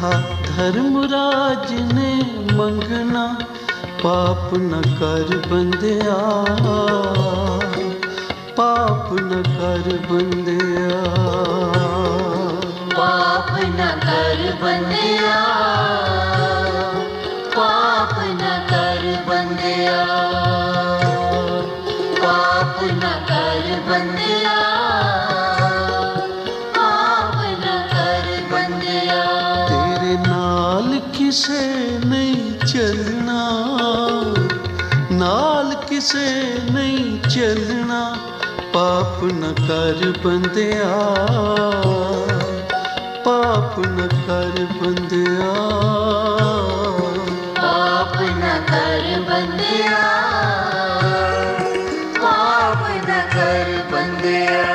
लिखा धर्मराज ने मंगना, पाप न कर बंदिया, पाप न कर बंदिया। पाप न कर बंदिया, पाप न कर बंदिया, पाप न कर बंदिया। किसे नहीं चलना? नाल किसे नहीं चलना? पाप न कर बंद पाप न कर बंद पाप न कर बंद पाप न कर बंदिया।